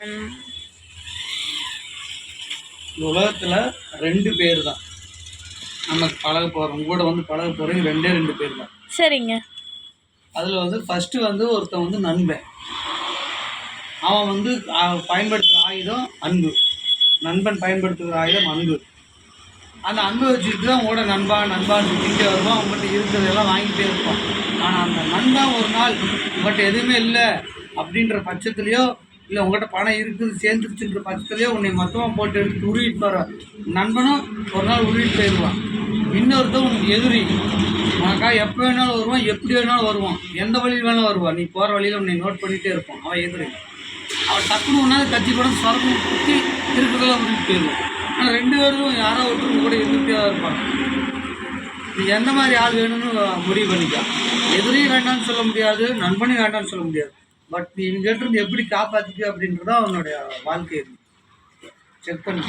இந்த உலகத்தில் ரெண்டு பேர் தான் நம்ம பழக போகிறோம் கூட வந்து பழக போகிறவங்க ரெண்டே ரெண்டு பேர் தான் சரிங்க. அதில் வந்து ஃபஸ்ட்டு வந்து ஒருத்தன் வந்து நண்பன். அவன் வந்து பயன்படுத்துகிற ஆயுதம் அன்பு. நண்பன் பயன்படுத்துகிற ஆயுதம் அன்பு. அந்த அன்பை வச்சுட்டு தான் உங்களோட நண்பா நண்பான்னு சுற்றிக்கிட்டே வருவான் அவங்ககிட்ட இருக்கிறதெல்லாம் வாங்கிட்டே இருப்பான். ஆனால் அந்த நண்பன் ஒரு நாள் உங்கள்கிட்ட எதுவுமே இல்லை அப்படின்ற பட்சத்துலேயோ இல்லை உங்கள்கிட்ட பணம் இருக்குது சேர்ந்துருச்சுன்ற பட்சத்துலேயே உன்னை மொத்தமாக போட்டு எடுத்து உருவிட்டு வர நண்பனும் ஒரு நாள் உருவிட்டு போயிடுவான் இன்னொருத்தன் உனக்கு எதிரி. உனக்கா எப்போ வேணாலும் வருவான் எப்படி வேணாலும் வருவான். எந்த வழியில் வேணாலும் வருவான். நீ போகிற வழியில் உன்னை நோட் பண்ணிகிட்டே இருப்பான். அவன் எதிரி. அவன் டக்குனு ஒன்றா கத்தி படம் சொரக்கம் குத்தி இருக்கிறதெல்லாம் உருவிட்டு போயிடுவான் ஆனால் ரெண்டு பேரும் யாரோ ஒருத்தர் கூட இருந்துகிட்டே தான் இருப்பாங்க. நீ எந்த மாதிரி ஆள் வேணும்னு முடிவு பண்ணிக்கலாம் எதிரியும் வேண்டாம்னு சொல்ல முடியாது நண்பனையும் வேண்டாம்னு சொல்ல முடியாது. பட் நீ இங்கிட்ட எப்படி காப்பாற்றிக்க அப்படின்றதான் அவனுடைய வாழ்க்கை. செக் பண்ணி.